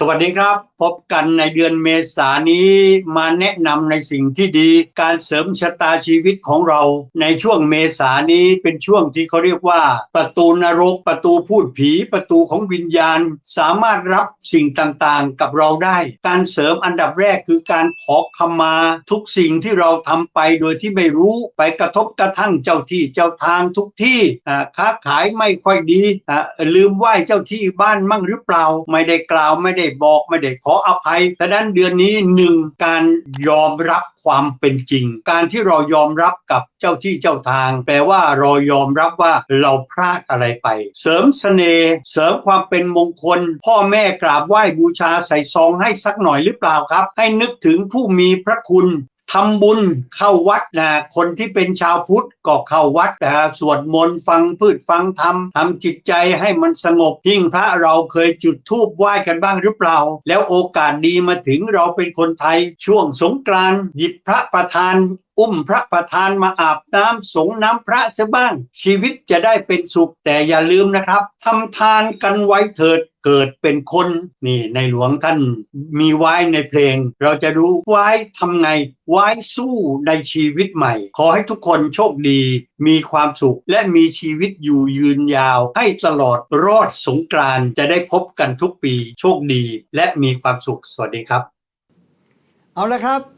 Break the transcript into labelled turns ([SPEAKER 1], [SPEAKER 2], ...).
[SPEAKER 1] สวัสดีครับ พบกันในเดือนเมษานี้มาแนะนำในสิ่งที่ดี การเสริมชะตาชีวิตของเรา ในช่วงเมษานี้เป็นช่วงที่เขาเรียกว่า ประตูนรก ประตูพูดผี ประตูของวิญญาณ สามารถรับสิ่งต่างๆ กับเราได้ การเสริมอันดับแรกคือการขอขมาทุกสิ่งที่เราทำไปโดยที่ไม่รู้ไปกระทบกระทั่งเจ้าที่เจ้าทางทุกที่ค้าขายไม่ค่อยดีลืมไหว้เจ้าที่บ้านมั่งหรือเปล่าไม่ได้กล่าวไม่ได้บอกไม่ได้ขออภัยแต่นั้นเดือนนี้หนึ่งการยอมรับความเป็นจริง การที่เรายอมรับกับเจ้าที่เจ้าทาง แปลว่าเรายอมรับว่าเราพลาดอะไรไป เสริมเสน่ห์เสริมความเป็นมงคล พ่อแม่กราบไหว้บูชาใส่ซองให้สักหน่อยหรือเปล่าครับ ให้นึกถึงผู้มีพระคุณ ทำบุญเข้าวัดนะคนที่เป็นชาวพุทธก็เข้าวัดนะสวดมนต์ฟังพืชฟังธรรมทำจิตใจให้มันสงบยิ่งพระเราเคยจุดธูปไหว้กันบ้างหรือเปล่า แล้วโอกาสดีมาถึงเราเป็นคนไทยช่วงสงกรานต์หยิบพระประธาน อุ้มพระประธานมาอาบน้ำสงน้ำพระซะบ้าง ชีวิตจะได้เป็นสุขแต่อย่าลืมนะครับทำทานกันไว้เถิดเกิดเป็นคนนี่ในหลวงท่านมีไว้ในเพลง เราจะรู้ไว้ทำไง ไว้สู้ในชีวิตใหม่ ขอให้ทุกคนโชคดี มีความสุขและมีชีวิตอยู่ยืนยาว ให้ตลอดรอดสงกรานจะได้พบกันทุกปี โชคดีและมีความสุขสวัสดีครับ
[SPEAKER 2] เอาละครับ